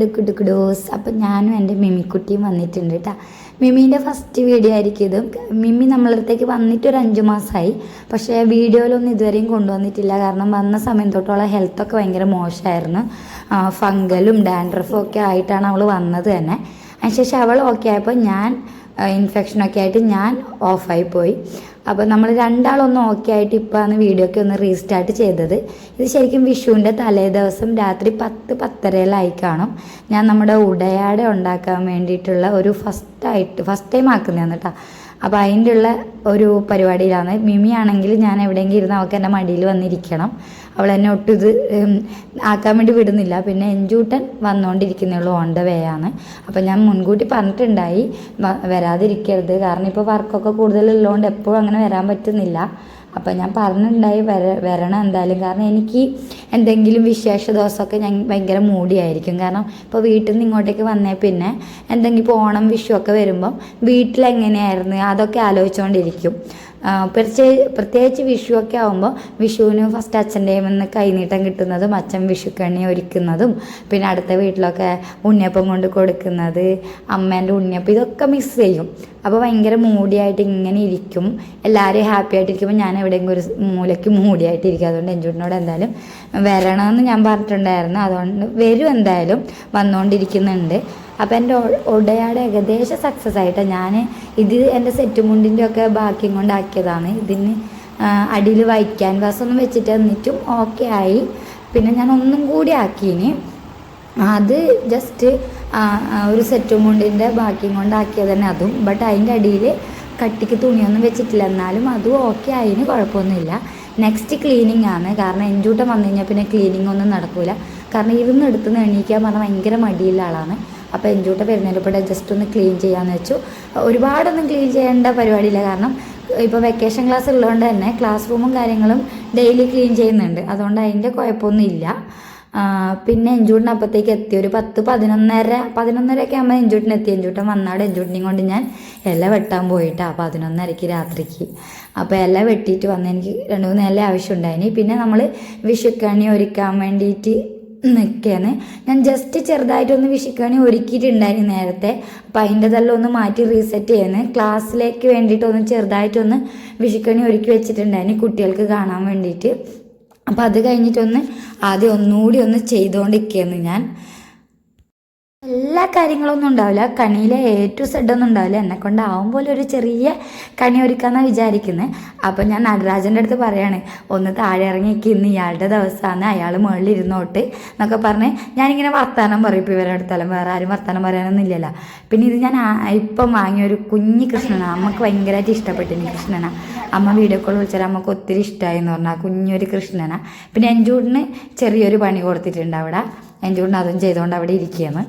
ഡുക്ക് dose അപ്പം ഞാനും എന്റെ മിമിക്കുട്ടിയും വന്നിട്ടുണ്ട് കേട്ടോ മിമീന്റെ ഫസ്റ്റ് വീഡിയോ ആയിരിക്കും ഇത്. മിമ്മി നമ്മളടുത്തേക്ക് വന്നിട്ട് ഒരു അഞ്ച് മാസമായി പക്ഷേ വീഡിയോയിലൊന്നും ഇതുവരെയും കൊണ്ടുവന്നിട്ടില്ല. കാരണം വന്ന സമയം തൊട്ടുള്ള ഹെൽത്തൊക്കെ ഭയങ്കര മോശമായിരുന്നു. ഫംഗലും ഡാൻഡ്രഫും ഒക്കെ ആയിട്ടാണ് അവൾ വന്നത് തന്നെ. അതിനുശേഷം അവൾ ഓക്കെ ആയപ്പോൾ ഞാൻ ഇൻഫെക്ഷനൊക്കെ ആയിട്ട് ഞാൻ ഓഫായി പോയി. അപ്പോൾ നമ്മൾ രണ്ടാളൊന്നും ഓക്കെ ആയിട്ട് ഇപ്പോഴാണ് വീഡിയോ ഒക്കെ ഒന്ന് റീസ്റ്റാർട്ട് ചെയ്തത്. ഇത് ശരിക്കും വിഷുവിന്റെ തലേ ദിവസം രാത്രി പത്ത് പത്തരയിലായി കാണും. ഞാൻ നമ്മുടെ ഉടയാട ഉണ്ടാക്കാൻ വേണ്ടിയിട്ടുള്ള ഒരു ഫസ്റ്റ് ആയിട്ട് ഫസ്റ്റ് ടൈം ആക്കുന്നതാണ് കേട്ടോ അപ്പോൾ അതിന്റെ ഉള്ള ഒരു പരിപാടിയിലാണ്. മിമി ആണെങ്കിൽ ഞാൻ എവിടെയെങ്കിലും ഇരുന്ന് അവൾക്ക് എന്റെ മടിയിൽ വന്നിരിക്കണം. അവൾ എന്നെ ഒട്ടും ഇത് ആക്കാൻ വേണ്ടി വിടുന്നില്ല. പിന്നെ എഞ്ചൂട്ടൻ വന്നുകൊണ്ടിരിക്കുന്നുള്ളൂ ഓൺ ദ വേ ആണ്. അപ്പോൾ ഞാൻ മുൻകൂട്ടി പറഞ്ഞിട്ടുണ്ടായി വരാതിരിക്കരുത്. കാരണം ഇപ്പോൾ വർക്കൊക്കെ കൂടുതലുള്ളതുകൊണ്ട് എപ്പോഴും അങ്ങനെ വരാൻ പറ്റുന്നില്ല. അപ്പോൾ ഞാൻ പറഞ്ഞിട്ടുണ്ടായി വര വരണം എന്തായാലും. കാരണം എനിക്ക് എന്തെങ്കിലും വിശേഷ ദിവസമൊക്കെ ഞാൻ ഭയങ്കര മൂടിയായിരിക്കും. കാരണം ഇപ്പോൾ വീട്ടിൽ നിന്ന് ഇങ്ങോട്ടേക്ക് വന്നേ പിന്നെ എന്തെങ്കിലും ഇപ്പോൾ ഓണം വിഷു ഒക്കെ വരുമ്പം വീട്ടിലെങ്ങനെയായിരുന്നു അതൊക്കെ ആലോചിച്ചുകൊണ്ടിരിക്കും പ്രത്യേകിച്ച് പ്രത്യേകിച്ച് വിഷു ഒക്കെ ആകുമ്പോൾ വിഷുവിന് ഫസ്റ്റ് അച്ഛന്റെ നിന്ന് കൈനീട്ടം കിട്ടുന്നതും അച്ഛൻ വിഷുക്കണ്ണി ഒരുക്കുന്നതും പിന്നെ അടുത്ത വീട്ടിലൊക്കെ ഉണ്ണിയപ്പം കൊണ്ട് കൊടുക്കുന്നത് അമ്മേന്റെ ഉണ്ണിയപ്പം ഇതൊക്കെ മിസ് ചെയ്യും. അപ്പോൾ ഭയങ്കര മൂടിയായിട്ട് ഇങ്ങനെ ഇരിക്കും. എല്ലാവരെയും ഹാപ്പി ആയിട്ടിരിക്കുമ്പോൾ ഞാൻ എവിടെയെങ്കിലും ഒരു മൂലയ്ക്ക് മൂടിയായിട്ടിരിക്കും. അതുകൊണ്ട് എഞ്ചൂട്ടിനോട് എന്തായാലും വരണമെന്ന് ഞാൻ പറഞ്ഞിട്ടുണ്ടായിരുന്നു. അതുകൊണ്ട് വരും എന്തായാലും. വന്നുകൊണ്ടിരിക്കുന്നുണ്ട് അപ്പോൾ എന്റെ ഒടയാട് ഏകദേശം സക്സസ് ആയിട്ട്. ഞാൻ ഇത് എന്റെ സെറ്റ് മുണ്ടിന്റെ ഒക്കെ ബാക്കിയും കൊണ്ടാക്കിയതാണ്. ഇതിന് അടിയിൽ വൈറ്റ് ക്യാൻവാസ് ഒന്നും വെച്ചിട്ട് എന്നിട്ടും ഓക്കെ ആയി. പിന്നെ ഞാൻ ഒന്നും കൂടി ആക്കീന് അത് ജസ്റ്റ് ഒരു സെറ്റ് മുണ്ടിന്റെ ബാക്കിയും കൊണ്ടാക്കിയത് തന്നെ അതും. ബട്ട് അതിന്റെ അടിയിൽ കട്ടിക്ക് തുണിയൊന്നും വെച്ചിട്ടില്ല. എന്നാലും അതും ഓക്കെ ആയതിന് കുഴപ്പമൊന്നുമില്ല. നെക്സ്റ്റ് ക്ലീനിങ് ആണ്. കാരണം എഞ്ചൂട്ടം വന്നു കഴിഞ്ഞാൽ പിന്നെ ക്ലീനിങ് ഒന്നും നടക്കില്ല കാരണം ഇരുന്ന് എടുത്ത് എണീക്കാൻ പറഞ്ഞാൽ ഭയങ്കര മടിയുള്ള ആളാണ്. അപ്പോൾ എഞ്ചൂട്ട വരുന്നതിലൂടെ ജസ്റ്റ് ഒന്ന് ക്ലീൻ ചെയ്യാമെന്ന് വെച്ചു. ഒരുപാടൊന്നും ക്ലീൻ ചെയ്യേണ്ട പരിപാടിയില്ല. കാരണം ഇപ്പോൾ വെക്കേഷൻ ക്ലാസ് ഉള്ളതുകൊണ്ട് തന്നെ ക്ലാസ് റൂമും കാര്യങ്ങളും ഡെയിലി ക്ലീൻ ചെയ്യുന്നുണ്ട്. അതുകൊണ്ട് അതിന്റെ കുഴപ്പമൊന്നുമില്ല. പിന്നെ എഞ്ചൂട്ടിന് അപ്പത്തേക്ക് എത്തി. ഒരു പത്ത് പതിനൊന്നര പതിനൊന്നരയൊക്കെ ആകുമ്പോൾ എഞ്ചൂട്ടിന് എത്തി. എഞ്ചൂട്ടൻ വന്നാട് എഞ്ചൂട്ടിനെയും കൊണ്ട് ഞാൻ ഇല വെട്ടാൻ പോയിട്ടാ പതിനൊന്നരയ്ക്ക് രാത്രിക്ക്. അപ്പോൾ ഇല വെട്ടിയിട്ട് വന്ന് എനിക്ക് രണ്ട് മൂന്ന് ഇല ആവശ്യമുണ്ടായിനി. പിന്നെ നമ്മൾ വിഷുക്കണി ഒരുക്കാൻ വേണ്ടിയിട്ട് നിൽക്കുകയാണ് ഞാൻ ജസ്റ്റ് ചെറുതായിട്ടൊന്ന് വിഷുക്കണി ഒരുക്കിയിട്ടുണ്ടായിരുന്നു നേരത്തെ. അപ്പം അതിന്റെതെല്ലാം ഒന്ന് മാറ്റി റീസെറ്റ് ചെയ്യുന്നത് ക്ലാസ്സിലേക്ക് വേണ്ടിയിട്ടൊന്ന് ചെറുതായിട്ടൊന്ന് വിഷുക്കണി ഒരുക്കി വെച്ചിട്ടുണ്ടായിരുന്നു കുട്ടികൾക്ക് കാണാൻ വേണ്ടിയിട്ട്. അപ്പോൾ അത് കഴിഞ്ഞിട്ടൊന്ന് ആദ്യം ഒന്നുകൂടി ഒന്ന് ചെയ്തുകൊണ്ടിരിക്കുകയാണ് ഞാൻ. എല്ലാ കാര്യങ്ങളൊന്നും ഉണ്ടാവില്ല. കണിയിലെ എ ടു സെഡ് ഒന്നും ഉണ്ടാവില്ല. എന്നെ കൊണ്ടാവും പോലെ ഒരു ചെറിയ കണി ഒരുക്കാന്നാണ് വിചാരിക്കുന്നത് അപ്പം ഞാൻ നടരാജന്റെ അടുത്ത് പറയാണ് ഒന്ന് താഴെ ഇറങ്ങിക്ക് ഇന്ന് ഇയാളുടെ ദിവസമാണ് അയാൾ മുകളിൽ ഇരുന്നോട്ട് എന്നൊക്കെ പറഞ്ഞ് ഞാനിങ്ങനെ വർത്തമാനം പറയും. ഇപ്പോൾ ഇവരുടെ അടുത്തെല്ലാം വേറെ ആരും വർത്തമാനം പറയാനൊന്നും ഇല്ലല്ലോ. പിന്നെ ഇത് ഞാൻ ഇപ്പം വാങ്ങിയ ഒരു കുഞ്ഞി കൃഷ്ണനാണ്. അമ്മയ്ക്ക് ഭയങ്കരമായിട്ട് ഇഷ്ടപ്പെട്ടിന് കൃഷ്ണനാണ് അമ്മ വീഡിയോ കോൾ വിളിച്ചാൽ അമ്മയ്ക്ക് ഒത്തിരി ഇഷ്ടമായി എന്ന് പറഞ്ഞാൽ കുഞ്ഞൊരു കൃഷ്ണനാണ് പിന്നെ എന്റെ ചെറിയൊരു പണി കൊടുത്തിട്ടുണ്ട് അവിടെ. എഞ്ചൂടിന് അതും ചെയ്തുകൊണ്ട് അവിടെ ഇരിക്കുകയാണ്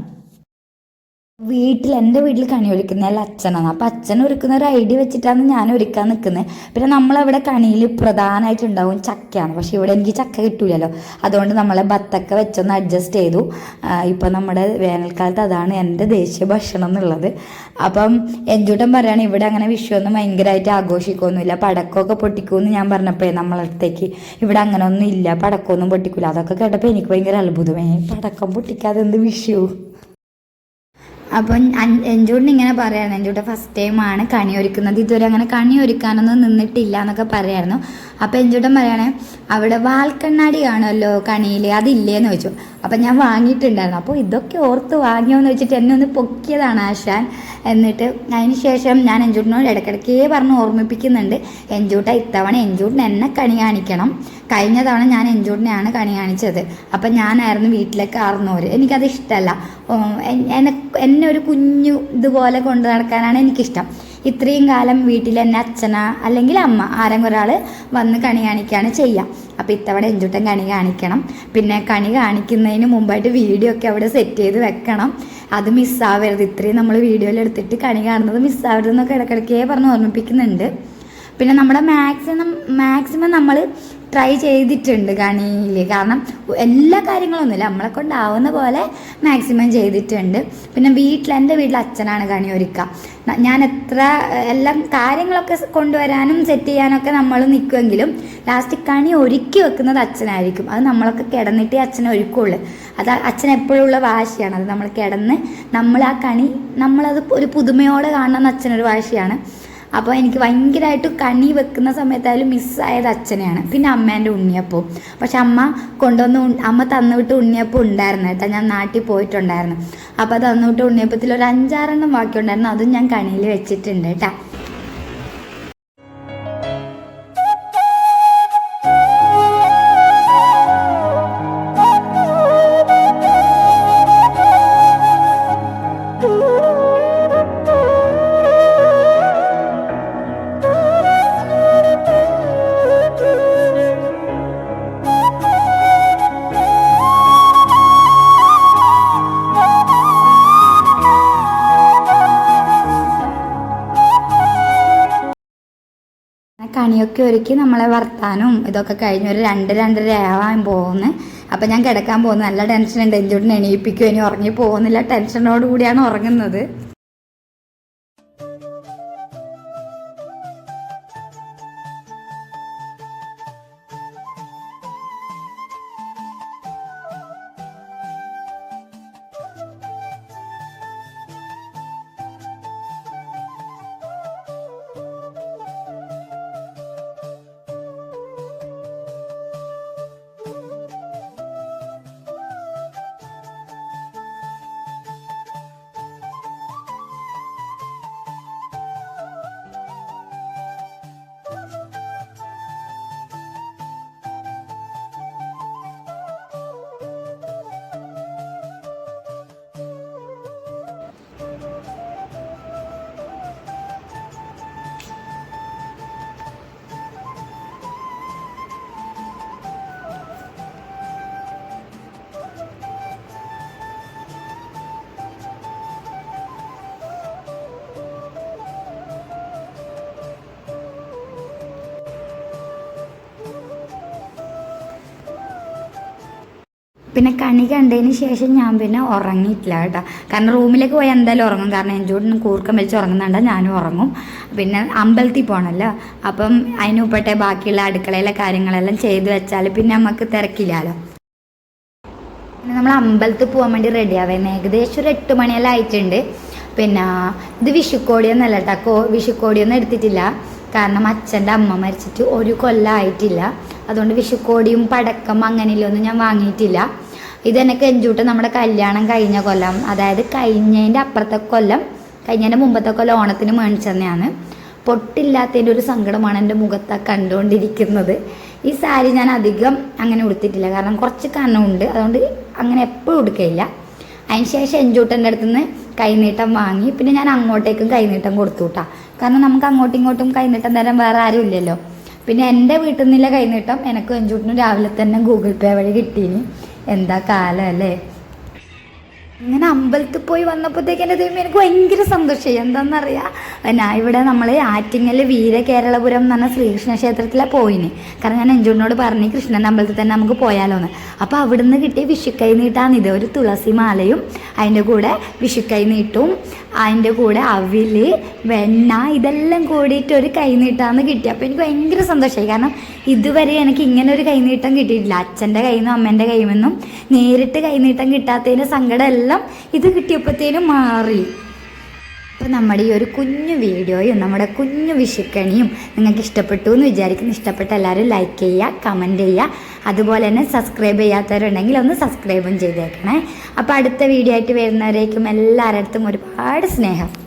വീട്ടിൽ എന്റെ വീട്ടിൽ കണി ഒരുക്കുന്നതിൽ അച്ഛനാണ്. അപ്പം അച്ഛൻ ഒരുക്കുന്ന ഒരു ഐഡിയ വെച്ചിട്ടാണ് ഞാൻ ഒരുക്കാൻ നിൽക്കുന്നത്. പിന്നെ നമ്മളവിടെ കണിയിൽ പ്രധാനമായിട്ടുണ്ടാവും ചക്കയാണ്. പക്ഷേ ഇവിടെ എനിക്ക് ചക്ക കിട്ടൂലല്ലോ. അതുകൊണ്ട് നമ്മളെ ബത്തക്ക വെച്ചൊന്ന് അഡ്ജസ്റ്റ് ചെയ്തു. ഇപ്പം നമ്മുടെ വേനൽക്കാലത്ത് അതാണ് എന്റെ ദേശീയ ഭക്ഷണം എന്നുള്ളത്. അപ്പം എഞ്ചൂട്ടൻ പറയുകയാണ് ഇവിടെ അങ്ങനെ വിഷുവൊന്നും ഭയങ്കരമായിട്ട് ആഘോഷിക്കൊന്നുമില്ല പടക്കമൊക്കെ പൊട്ടിക്കുമെന്ന് ഞാൻ പറഞ്ഞപ്പോൾ നമ്മളടുത്തേക്ക് ഇവിടെ അങ്ങനെ ഒന്നും ഇല്ല. പടക്കമൊന്നും പൊട്ടിക്കില്ല അതൊക്കെ കേട്ടപ്പോൾ എനിക്ക് ഭയങ്കര അത്ഭുതമേ പടക്കം പൊട്ടിക്കാതെ എന്ത് വിഷു? അപ്പം എഞ്ചൂട്ടിന് ഇങ്ങനെ പറയാണ് എഞ്ചൂട്ട ഫസ്റ്റ് ടൈമാണ് കണി ഒരുക്കുന്നത്. ഇതുവരെ അങ്ങനെ കണി ഒരുക്കാനൊന്നും നിന്നിട്ടില്ല എന്നൊക്കെ പറയായിരുന്നു. അപ്പോൾ എഞ്ചൂട്ടൻ പറയണേ അവിടെ വാൽക്കണ്ണാടി കാണുമല്ലോ കണിയിൽ അതില്ലേന്ന് ചോദിച്ചു. അപ്പം ഞാൻ വാങ്ങിയിട്ടുണ്ടായിരുന്നു. അപ്പോൾ ഇതൊക്കെ ഓർത്ത് വാങ്ങിയോന്ന് വെച്ചിട്ട് എന്നെ ഒന്ന് പൊക്കിയതാണ് ആശാൻ. എന്നിട്ട് അതിന് ശേഷം ഞാൻ എഞ്ചൂട്ടിനോട് ഇടയ്ക്കിടയ്ക്കേ പറഞ്ഞ് ഓർമ്മിപ്പിക്കുന്നുണ്ട്. എഞ്ചൂട്ട ഇത്തവണ എഞ്ചൂട്ടിന് എന്നെ കണി കാണിക്കണം. കഴിഞ്ഞ തവണ ഞാൻ എൻജോടിനെയാണ് കണി കാണിച്ചത്. അപ്പം ഞാനായിരുന്നു വീട്ടിലേക്ക് ആർന്നോര് എനിക്കത് ഇഷ്ടമല്ല എന്നെ ഒരു കുഞ്ഞു ഇതുപോലെ കൊണ്ടു നടക്കാനാണ് എനിക്കിഷ്ടം. ഇത്രയും കാലം വീട്ടിൽ എന്നെ അച്ഛന അല്ലെങ്കിൽ അമ്മ ആരെങ്കിലും ഒരാൾ വന്ന് കണി കാണിക്കുകയാണ് ചെയ്യുക അപ്പോൾ ഇത്തവണ എഞ്ചുട്ടൻ കണി കാണിക്കണം. പിന്നെ കണി കാണിക്കുന്നതിന് മുമ്പായിട്ട് വീഡിയോ ഒക്കെ അവിടെ സെറ്റ് ചെയ്ത് വെക്കണം. അത് മിസ്സാവരുത് ഇത്രയും നമ്മൾ വീഡിയോയിൽ എടുത്തിട്ട് കണി കാണുന്നത് മിസ്സാവരുത് എന്നൊക്കെ ഇടയ്ക്കിടയ്ക്കേ പറഞ്ഞ് ഓർമ്മിപ്പിക്കുന്നുണ്ട്. പിന്നെ നമ്മുടെ മാക്സിമം മാക്സിമം നമ്മൾ ട്രൈ ചെയ്തിട്ടുണ്ട് കണിയിൽ കാരണം എല്ലാ കാര്യങ്ങളൊന്നുമില്ല. നമ്മളെ കൊണ്ടാവുന്ന പോലെ മാക്സിമം ചെയ്തിട്ടുണ്ട്. പിന്നെ വീട്ടിൽ എന്റെ വീട്ടിൽ അച്ഛനാണ് കണി ഒരുക്കുക ഞാൻ എത്ര എല്ലാം കാര്യങ്ങളൊക്കെ കൊണ്ടുവരാനും സെറ്റ് ചെയ്യാനൊക്കെ നമ്മൾ നിൽക്കുമെങ്കിലും ലാസ്റ്റ് കണി ഒരുക്കി വെക്കുന്നത് അച്ഛനായിരിക്കും. അത് നമ്മളൊക്കെ കിടന്നിട്ടേ അച്ഛനെ ഒരുക്കുള്ളൂ. അത് അച്ഛൻ എപ്പോഴും ഉള്ള വാശിയാണ്. അത് നമ്മൾ കിടന്ന് നമ്മൾ ആ കണി നമ്മളത് ഒരു പുതുമയോടെ കാണണമെന്ന് അച്ഛനൊരു വാശിയാണ്. അപ്പോൾ എനിക്ക് ഭയങ്കരമായിട്ട് കണി വെക്കുന്ന സമയത്തായാലും മിസ്സായത് അച്ഛനെയാണ്. പിന്നെ അമ്മേന്റെ ഉണ്ണിയപ്പം. പക്ഷെ അമ്മ കൊണ്ടുവന്ന് അമ്മ തന്നുവിട്ട് ഉണ്ണിയപ്പം ഉണ്ടായിരുന്നു കേട്ടോ. ഞാൻ നാട്ടിൽ പോയിട്ടുണ്ടായിരുന്നു. അപ്പോൾ തന്നുവിട്ട് ഉണ്ണിയപ്പത്തിൽ ഒരു അഞ്ചാറെണ്ണം ബാക്കിയുണ്ടായിരുന്നു. അതും ഞാൻ കണിയിൽ വെച്ചിട്ടുണ്ട് കേട്ടോ. കണിയൊക്കെ ഒരുക്കി നമ്മളെ വർത്താനും ഇതൊക്കെ കഴിഞ്ഞ് ഒരു രണ്ട് രണ്ടര ആവാൻ പോകുന്നു. അപ്പം ഞാൻ കിടക്കാൻ പോകുന്നു. നല്ല ടെൻഷൻ ഉണ്ട്. എഞ്ചോട്ടിന് എണീപ്പിക്കും ഇനി ഉറങ്ങി പോകുന്നില്ല. ടെൻഷനോട് കൂടിയാണ് ഉറങ്ങുന്നത്. പിന്നെ കണി കണ്ടതിന് ശേഷം ഞാൻ പിന്നെ ഉറങ്ങിയിട്ടില്ല കേട്ടോ. കാരണം റൂമിലേക്ക് പോയാൽ എന്തായാലും ഉറങ്ങും. കാരണം എഞ്ചോട്ടിന് കൂർക്കം വലിച്ച് ഉറങ്ങുന്നുണ്ട് ഞാനും ഉറങ്ങും. പിന്നെ അമ്പലത്തിൽ പോകണമല്ലോ അപ്പം അതിനുപ്പെട്ടെ ബാക്കിയുള്ള അടുക്കളയിലെ കാര്യങ്ങളെല്ലാം ചെയ്തു വെച്ചാൽ പിന്നെ നമുക്ക് തിരക്കില്ലല്ലോ. പിന്നെ നമ്മൾ അമ്പലത്തിൽ പോകാൻ വേണ്ടി റെഡി ആവുന്നത് ഏകദേശം ഒരു എട്ട് മണിയെല്ലാം ആയിട്ടുണ്ട്. പിന്നെ ഇത് വിഷുക്കോടിയൊന്നല്ല കേട്ടോ. കോ വിഷുക്കോടിയൊന്നും എടുത്തിട്ടില്ല. കാരണം അച്ഛന്റെ അമ്മ മരിച്ചിട്ട് ഒരു കൊല്ലം ആയിട്ടില്ല. അതുകൊണ്ട് വിഷുക്കോടിയും പടക്കം അങ്ങനെയുള്ളൊന്നും ഞാൻ വാങ്ങിയിട്ടില്ല. ഇതെനക്ക് എഞ്ചൂട്ട് നമ്മുടെ കല്യാണം കഴിഞ്ഞ കൊല്ലം അതായത് കഴിഞ്ഞതിന്റെ അപ്പുറത്തെ കൊല്ലം കഴിഞ്ഞതിന്റെ മുമ്പത്തെ കൊല്ലം ഓണത്തിന് മേടിച്ചെന്നെയാണ് പൊട്ടില്ലാത്തതിന്റെ ഒരു സങ്കടമാണ് എന്റെ മുഖത്ത് കണ്ടുകൊണ്ടിരിക്കുന്നത്. ഈ സാരി ഞാൻ അധികം അങ്ങനെ ഉടുത്തിട്ടില്ല. കാരണം കുറച്ച് കനമുണ്ട്. അതുകൊണ്ട് അങ്ങനെ എപ്പോഴും ഉടുക്കയില്ല അതിന് ശേഷം എഞ്ചൂട്ടന്റെ അടുത്ത് നിന്ന് കൈനീട്ടം വാങ്ങി. പിന്നെ ഞാൻ അങ്ങോട്ടേക്കും കൈനീട്ടം കൊടുത്തു കേട്ടാ കാരണം നമുക്ക് അങ്ങോട്ടും ഇങ്ങോട്ടും കൈനീട്ടം തരാൻ വേറെ ആരും ഇല്ലല്ലോ. പിന്നെ എന്റെ വീട്ടിൽ നിന്നുള്ള കൈനീട്ടം എനിക്ക് എഞ്ചൂട്ടിനും രാവിലെ തന്നെ ഗൂഗിൾ പേ വഴി കിട്ടീനി. എന്താ കാലം അല്ലേ? ഇങ്ങനെ അമ്പലത്തിൽ പോയി വന്നപ്പോഴത്തേക്ക് എന്റെ ദൈവം എനിക്ക് ഭയങ്കര സന്തോഷമായി. എന്താണെന്നറിയാം? ഞാൻ ഇവിടെ നമ്മൾ ആറ്റിങ്ങൽ വീര കേരളപുരം എന്ന് പറഞ്ഞ ശ്രീകൃഷ്ണ ക്ഷേത്രത്തിലാണ് പോയിന്. കാരണം ഞാൻ എഞ്ചുണ്ണോട് പറഞ്ഞു കൃഷ്ണന്റെ അമ്പലത്തിൽ തന്നെ നമുക്ക് പോയാലോ എന്ന് അപ്പോൾ അവിടുന്ന് കിട്ടിയ വിഷുക്കൈ നീട്ടാണ് ഇത്. ഒരു തുളസി മാലയും അതിന്റെ കൂടെ വിഷുക്കൈ നീട്ടും അതിന്റെ കൂടെ അവിൽ വെണ്ണ ഇതെല്ലാം കൂടിയിട്ട് ഒരു കൈനീട്ടാന്ന് കിട്ടി. അപ്പോൾ എനിക്ക് ഭയങ്കര സന്തോഷമായി. കാരണം ഇതുവരെ എനിക്ക് ഇങ്ങനെ ഒരു കൈനീട്ടം കിട്ടിയിട്ടില്ല. അച്ഛന്റെ കയ്യിൽ നിന്നും അമ്മേന്റെ കയ്യിൽ നിന്നും നേരിട്ട് കൈനീട്ടം കിട്ടാത്തതിന്റെ സങ്കടം എല്ലാം ഇത് കിട്ടിയപ്പോഴത്തേനും മാറി. അപ്പോൾ നമ്മുടെ ഈ ഒരു കുഞ്ഞു വീഡിയോയും നമ്മുടെ കുഞ്ഞു വിഷുക്കണിയും നിങ്ങൾക്ക് ഇഷ്ടപ്പെട്ടു എന്ന് വിചാരിക്കുന്നു. ഇഷ്ടപ്പെട്ട എല്ലാവരും ലൈക്ക് ചെയ്യുക കമന്റ് ചെയ്യുക. അതുപോലെ തന്നെ സബ്സ്ക്രൈബ് ചെയ്യാത്തവരുണ്ടെങ്കിൽ ഒന്ന് സബ്സ്ക്രൈബും ചെയ്തേക്കണേ. അപ്പോൾ അടുത്ത വീഡിയോ ആയിട്ട് വരുന്നവരേക്കും എല്ലാവരുടെ അടുത്തും ഒരുപാട് സ്നേഹം.